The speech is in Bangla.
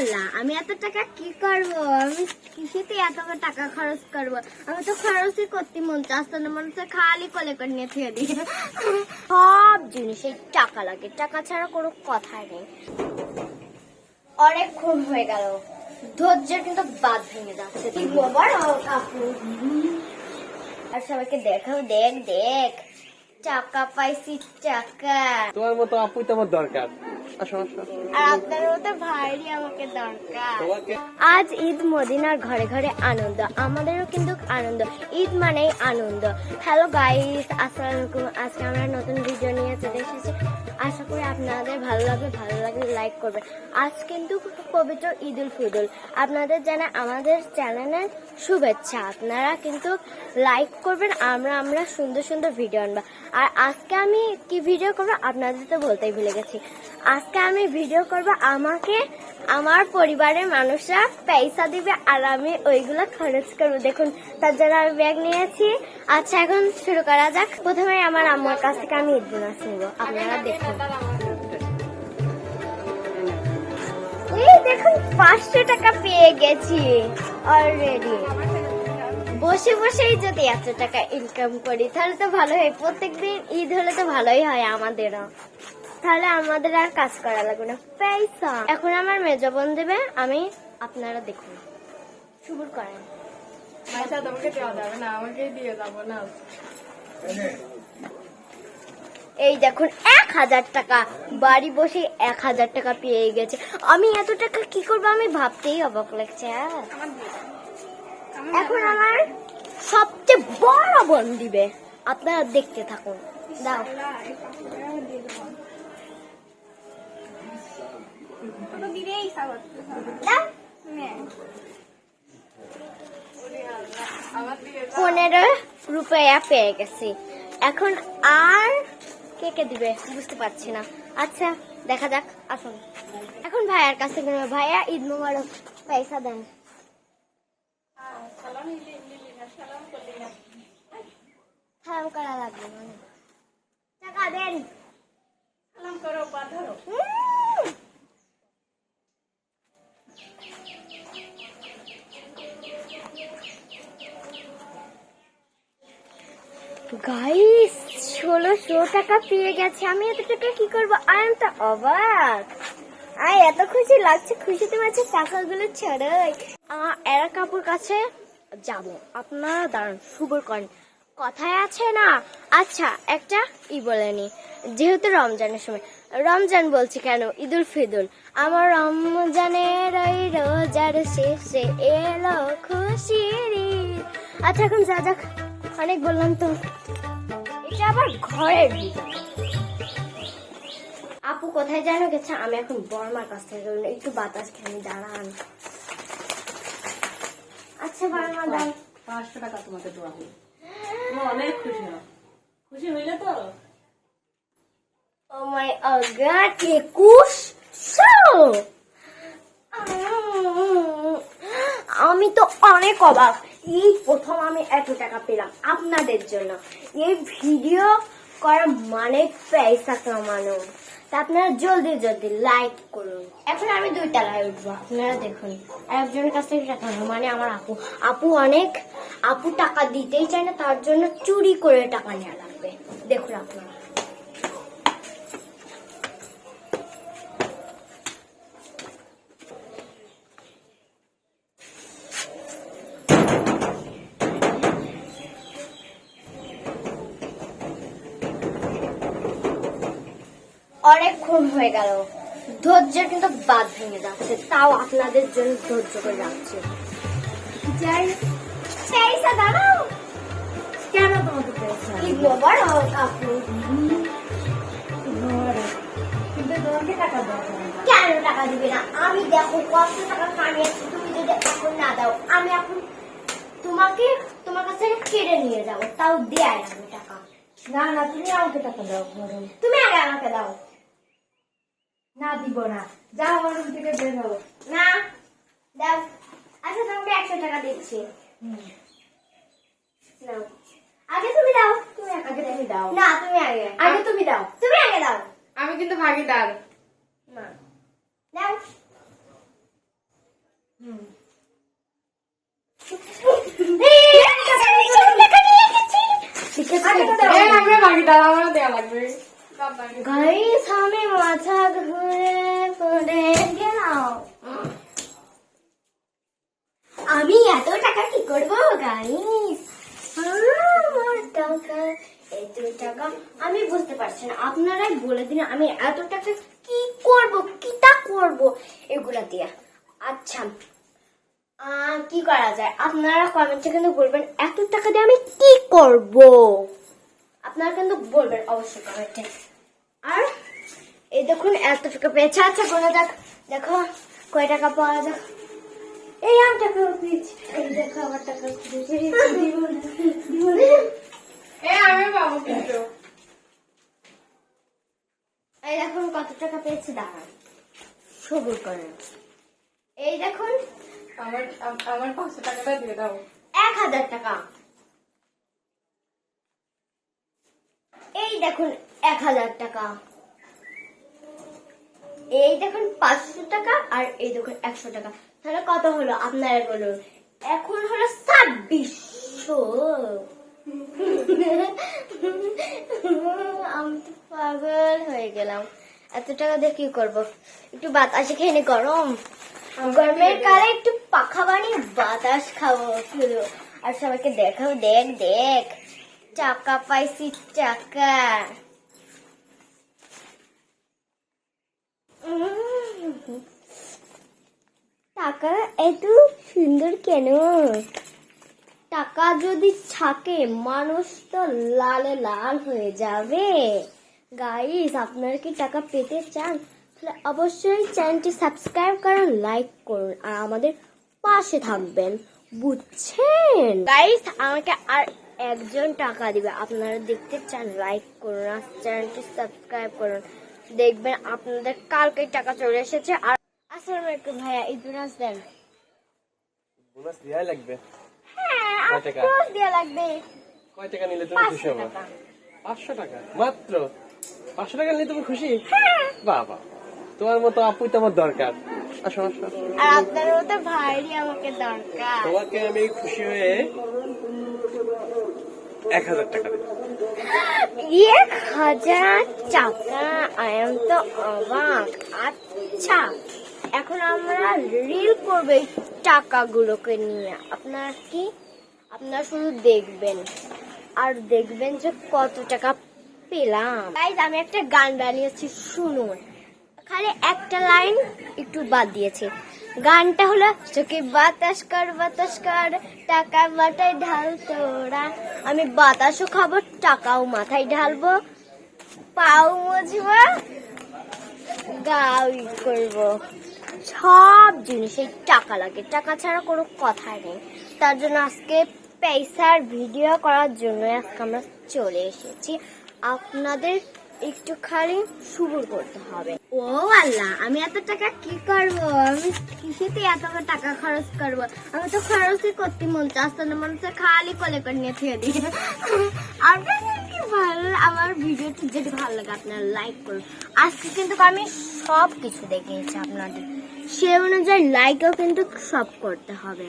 আল্লাহ আমি এত টাকা কি করব? আমি কিসেতে এত টাকা খরচ করব? আমি তো খরচই করতে মন চাচ্ছে না। মনে হচ্ছে খালি কলে করে নিয়ে থুয়ে দিই সব জিনিসে টাকা লাগে। টাকা ছাড়া কোনো কথাই নেই। অনেকক্ষণ হয়ে গেল। ধৈর্যের কিন্তু বাদ ভেঙে যাচ্ছে। গোবর কাপড় আর সবাইকে দেখাও, দেখ দেখ। টাকা পাইছি টাকা। তোমার মতো আপুই তো আমার দরকার। আসো আসো আর আপনার মতো ভাইরই আমাকে দরকার। আজ ঈদ মদিনার ঘরে ঘরে আনন্দ আমাদেরও কিন্তু আনন্দ। ঈদ মানেই আনন্দ। হ্যালো গাইস আসসালামু আলাইকুম আজকে আমরা নতুন ভিডিও নিয়ে চলে এসেছি। আশা করি আপনাদের ভালো লাগবে ভালো লাগলে লাইক করবেন। আজ কিন্তু পবিত্র ঈদ উল ফিদুল। আপনাদের জানা আমাদের চ্যানেলের শুভেচ্ছা। আপনারা কিন্তু লাইক করবেন আমরা আমরা সুন্দর সুন্দর ভিডিও আনব। আর আজকে আমি কি ভিডিও করব? আপনাদের তো বলতেই ভুলে গেছি। আজকে আমি ভিডিও করব আমাকে আমার পরিবারের মানুষরা পয়সা দিবে আর আমি ওইগুলো খরচ করব। দেখুন, তার জন্য আমি ব্যাগ নিয়েছি। আচ্ছা এখন শুরু করা যাক। প্রথমে আমার আম্মার কাছ থেকে আমি ঈদ বোনাস নিবো। আপনারা দেখুন। দেখুন, পাঁচশো টাকা পেয়ে গেছি অলরেডি বসে বসেই যদি এত টাকা ইনকাম করি তাহলে তো ভালো হয়। প্রত্যেকদিন ঈদ হলে তো ভালোই হয় আমাদেরও। তাহলে আমাদের আর কাজ করা লাগবে না। পয়সা। এখন আমার মেজ বোন দেবে আমি আপনারা দেখুন। শুরু করেন। আচ্ছা তোমাকে দেওয়া যাবে না দিয়ে যাব না। এই দেখুন এক হাজার টাকা। বাড়ি বসে এক হাজার টাকা পেয়ে গেছে। আমি এত টাকা কি করব? আমি ভাবতেই অবাক লাগছে হ্যাঁ। এখন আমার সবচেয়ে বড় বোন দিবে। আপনারা দেখতে থাকুন। দাও। পনেরো রুপিয়া পেয়ে গেছি। এখন আর কে কে দিবে বুঝতে পারছি না। আচ্ছা দেখা যাক, আসুন। এখন ভাইয়ার কাছে ভাইয়া ঈদ মোবারক পয়সা দেন। সালাম করা লাগবে মানে। টাকা দেন। সালাম করো ধরো। গাইস ষোলোশো টাকা পেয়ে গেছে। আমি এত টাকা কি করব? আই এম তো অবাক। আই এত খুশি লাগছে। খুশিতে মাঝে টাকাগুলো ছড়াই এরা কাপুর কাছে? যাব। আপনারা দাঁড়ান সুবর করেন কথায় আছে না? আচ্ছা একটা ই বলে বলেনি যেহেতু রমজানের সময় রমজান বলছি কেন? ঈদুল ফিদুল। আমার রমজানের ওই রোজার শেষে এলো খুশির আচ্ছা এখন যা যাক। অনেক বললাম তো। এটা আবার ঘরের আপু কোথায় জানো গেছে, আমি এখন বর্মার কাছ থেকে একটু বাতাস খেয়ে দাঁড়ান। পাঁচশো টাকা তোমাকে দেওয়া হলো। তুমি অনেক খুশি হও। খুশি হইলে তো? ও মাই গড একুশ আমি তো অনেক অবাক। এই প্রথম আমি এত টাকা পেলাম আপনাদের জন্য। এই ভিডিও করা মানে পয়সা কামানো তা আপনারা জলদি জলদি লাইক করুন। এখন আমি দুইটা লাইক উঠবো, আপনারা দেখুন। একজনের কাছ থেকে টাকা মানে আমার আপু। আপু অনেক, আপু টাকা দিতেই চায় না, তার জন্য চুরি করে টাকা নেওয়া লাগবে। দেখুন আপনারা। অনেকক্ষণ হয়ে গেল। ধৈর্যের কিন্তু বাদ ভেঙে যাচ্ছে। তাও আপনাদের জন্য ধৈর্য করে যাই। দাঁড়াও কেন তোমাকে পেয়েছে কি মোবারক আপনি? কিন্তু তোমাকে টাকা দেওয়া কেন টাকা দিবে না? আমি দেখো কত টাকা কামিয়েছি তুমি যদি এখন না দাও আমি এখন তোমাকে তোমার কাছ কেড়ে নিয়ে যাব। তাও দেয় আমি টাকা। না না তুমি আমাকে টাকা দাও তুমি আগে আমাকে দাও। না দিব না যাও আমার রুম থেকে বের হব না দাও আচ্ছা তোমাকে একশো টাকা দিচ্ছি আগে তুমি দাও তুমি আগে তুমি দাও না তুমি আগে আগে তুমি দাও তুমি আগে দাও আমি কিন্তু ভাগিদার না দাও হুম আমরা ভাগিদার আমরা দেওয়া লাগবে গাইস আমি মাথা ঘুরে পড়ে গেলাম। আমি এত টাকা কি করব গাইস আমার টাকা, এত টাকা, আমি বুঝতে পারছি না। আপনারাই বলে দিন, আমি এত টাকা কি করব কি তা করব? এগুলা দিয়ে। আচ্ছা কি করা যায়? আপনারা কমেন্টে কিন্তু বলবেন, এত টাকা দিয়ে আমি কি করব? আপনারা কিন্তু বলবেন, অবশ্যই কমেন্টে আর এই দেখুন এত টাকা পেয়েছে। আচ্ছা গোনা যাক দেখো কয় টাকা পাওয়া যাক এই আম টাকা পেয়েছি এই দেখো আমার টাকা পেয়েছি। দিব না, দিব না। এ আমি পাবো কিন্তু। এই দেখুন কত টাকা পেয়েছি দাঁড়ান। সবুর করেন এই দেখুন আমার আমার পাঁচশো টাকাটা দিয়ে দাও। এক হাজার টাকা। এই দেখুন এক হাজার টাকা। এই দেখুন পাঁচশো টাকা আর এই দেখুন একশো টাকা। তাহলে কত হলো আপনারা বলুন? এখন হলো ছাব্বিশশো। আমি তো পাগল হয়ে গেলাম। এত টাকা দিয়ে কি করব? একটু বাতাসে খেয়ে নি গরম। গরমের কালে একটু পাখা বানিয়ে বাতাস খাব আর সবাইকে দেখাও দেখ দেখ। টাকা পাইছি টাকা। টাকা এত সুন্দর কেন? টাকা যদি থাকে, মানুষ তো লালে লাল হয়ে যাবে। গাইস আপনারা কি টাকা পেতে চান? তাহলে অবশ্যই চ্যানেলটি সাবস্ক্রাইব করুন, লাইক করুন, আর আমাদের পাশে থাকবেন, বুঝছেন? গাইস আমাকে আর একজন টাকা দিবে। আপনারা দেখতে চান লাইক করুন আর চ্যানেলটি সাবস্ক্রাইব করুন। দেখবেন আপনাদের কালকে টাকা চলে এসেছে। আর আসসালামু আলাইকুম ভাইয়া ইদুরাস দেন। বোনাস দেওয়াই লাগবে? হ্যাঁ টাকা? দেওয়া লাগবে। কয় টাকা নিলে তুমি খুশি হবে? টাকা। পাঁচশো টাকা? মাত্র? পাঁচশো টাকা নিলে তুমি খুশি? বাবা তোমার মতো আপুই তো আমার দরকার। আসো আসো আসো। আর আপনার মতো ভাইরই আমাকে দরকার। তোমাকে আমি খুশি হয়ে এক হাজার টাকা এক হাজার টাকা। আই এম তো অবাক আচ্ছা এখন আমরা রিল করব টাকাগুলোকে নিয়ে। আপনারা কি? আপনারা শুধু দেখবেন। আর দেখবেন যে কত টাকা পেলাম। গাইজ আমি একটা গান বানিয়েছি, শুনুন। খালি একটা লাইন একটু বাদ দিয়েছে। গানটা হলো, চোখে বাতাস কর বাতাস কর, টাকা মাথায় ঢাল তোরা। আমি বাতাসও খাব, টাকাও মাথায় ঢালবো। পাও মুছবো গাও করব। সব জিনিসে টাকা লাগে, টাকা ছাড়া কোনো কথা নেই। তার জন্য আজকে পয়সার ভিডিও করার জন্য আজকে আমরা চলে এসেছি। আপনাদের একটু খালি সুবুর করতে হবে। ও আল্লাহ, আমি এত টাকা কি করব? আমি কিসেতে এত টাকা খরচ করব? আমি তো খরচই করতে মন চাচ্ছে না মানুষের খালি কলে করে নিয়ে থেকে দিই কি ভালো আমার ভিডিওটি যদি ভালো লাগে, আপনারা লাইক করুন। আজকে কিন্তু আমি সব কিছু দেখিয়েছি আপনাদের। সে অনুযায়ী লাইকও কিন্তু সব করতে হবে।